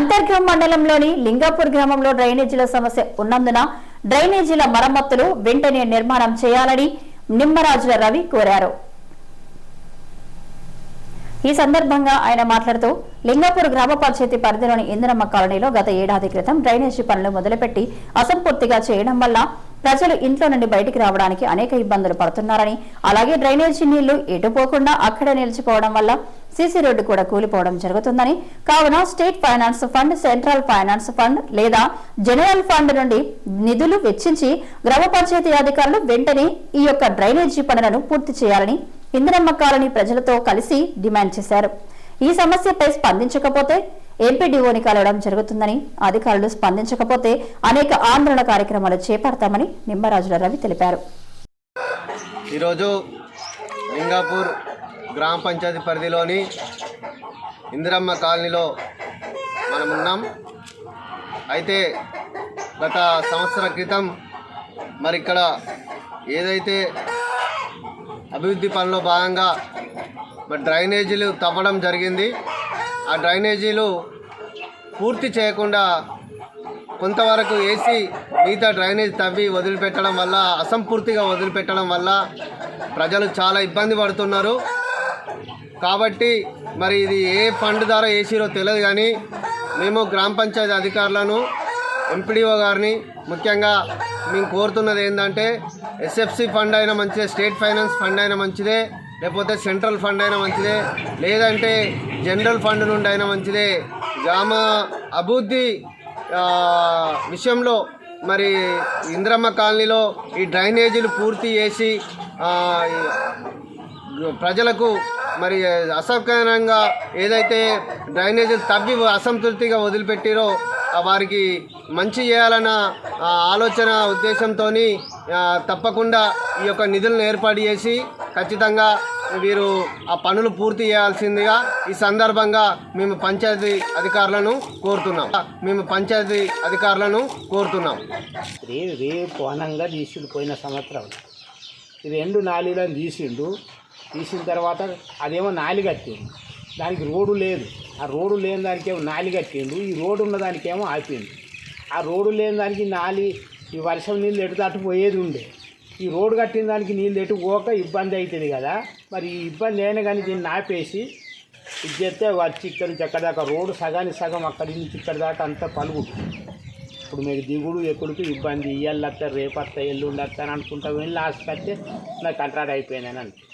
అంతర్గ్రామ్ మండలంలోని లింగాపూర్ గ్రామంలో డ్రైనేజీల సమస్య ఉన్నందున డ్రైనేజీల మరమ్మతులు వెంటనే నిర్మాణం చేయాలని నిమ్మరాజుల రవి కోరారు. ఈ సందర్భంగా ఆయన మాట్లాడుతూ లింగాపూర్ గ్రామ పంచాయతీ పరిధిలోని ఇందిరమ్మ కాలనీలో గత ఏడాది క్రితం డ్రైనేజీ పనులు మొదలుపెట్టి అసంపూర్తిగా చేయడం వల్ల ప్రజలు ఇంట్లో నుండి బయటికి రావడానికి అనేక ఇబ్బందులు పడుతున్నారని అలాగే డ్రైనేజీ నీళ్ళు ఎటుపోకుండా అక్కడే నిలిచిపోవడం వల్ల సీసీ రోడ్డు కూడా కూలిపోవడం జరుగుతుందని. కావున state finance fund central finance fund లేదా జనరల్ ఫండ్ నుండి నిధులు వెచ్చించి గ్రామ పంచాయతీ అధికారులు వెంటనే ఈ యొక్క డ్రైనేజీ పనులను పూర్తి చేయాలని ఇందిరమ్మ కాలనీ ప్రజలతో కలిసి డిమాండ్ చేశారు. ఈ సమస్యపై స్పందించకపోతే ఎంపీడీఓని కలవడం జరుగుతుందని అధికారులు స్పందించకపోతే అనేక ఆందోళన కార్యక్రమాలు చేపడతామని నిమ్మరాజుల రవి తెలిపారు. ఈరోజు లింగాపూర్ గ్రామ పంచాయతీ పరిధిలోని ఇందిరమ్మ కాలనీలో మనం ఉన్నాం. అయితే గత సంవత్సర క్రితం మరి ఇక్కడ ఏదైతే అభివృద్ధి పనిలో భాగంగా మరి డ్రైనేజీలు తవ్వడం జరిగింది. ఆ డ్రైనేజీలు పూర్తి చేయకుండా కొంతవరకు వేసి మిగతా డ్రైనేజ్ తవ్వి వదిలిపెట్టడం వల్ల అసంపూర్తిగా వదిలిపెట్టడం వల్ల ప్రజలు చాలా ఇబ్బంది పడుతున్నారు. కాబట్టి మరి ఇది ఏ ఫండ్ ద్వారా వేసిరో తెలియదు కానీ మేము గ్రామ పంచాయతీ అధికారులను ఎంపీడీఓ గారిని ముఖ్యంగా మేము కోరుతున్నది ఏంటంటే ఎస్ఎఫ్సి ఫండ్ అయినా మంచిదే స్టేట్ ఫైనాన్స్ ఫండ్ అయినా మంచిదే లేకపోతే సెంట్రల్ ఫండ్ అయినా మంచిదే లేదంటే జనరల్ ఫండ్ నుండి అయినా మంచిదే. గ్రామ అభివృద్ధి విషయంలో మరి ఇంద్రమ్మ కాలనీలో ఈ డ్రైనేజీలు పూర్తి చేసి ప్రజలకు మరి అసౌకర్యంగా ఏదైతే డ్రైనేజీలు తవ్వి అసంతృప్తిగా వదిలిపెట్టిరో వారికి మంచి చేయాలన్న ఆలోచన ఉద్దేశంతో తప్పకుండా ఈ యొక్క నిధులను ఏర్పాటు చేసి ఖచ్చితంగా వీరు ఆ పనులు పూర్తి చేయాల్సిందిగా ఈ సందర్భంగా మేము పంచాయతీ అధికారులను కోరుతున్నాం. మేము పంచాయతీ అధికారులను కోరుతున్నాం. రే రేపు అనంగా తీసుకుపోయిన పోయిన సంవత్సరం. ఈ రెండు నాలుగులను తీసిండు. తీసిన తర్వాత అదేమో నాలి కట్టిండు. దానికి రోడ్డు లేదు. ఆ రోడ్డు లేని దానికేమో నాలి కట్టిండు. ఈ రోడ్డు ఉన్న దానికేమో ఆపిండు. ఆ రోడ్డు లేని దానికి నాలి ఈ వర్షం నీళ్ళు ఎటు దాటి పోయేది ఉండే. ఈ రోడ్డు కట్టిన దానికి నీళ్ళు ఎటు పోక ఇబ్బంది అవుతుంది కదా. మరి ఈ ఇబ్బంది అయినా కానీ దీన్ని ఆపేసి ఇది చేస్తే వచ్చి ఇక్కడ నుంచి ఎక్కడ దాకా రోడ్డు సగానికి సగం అక్కడి నుంచి ఇక్కడ దాకా అంతా పలుకుంటుంది ఇప్పుడు మీకు దిగుడు ఎక్కడికి ఇబ్బంది. ఇయ్యాలి వస్తే రేపు వస్తా ఎల్లుండి వస్తా అని అనుకుంటా వెళ్ళి లాస్ట్కి వస్తే నాకు కంట్రాక్ట్ అయిపోయిందని అంటే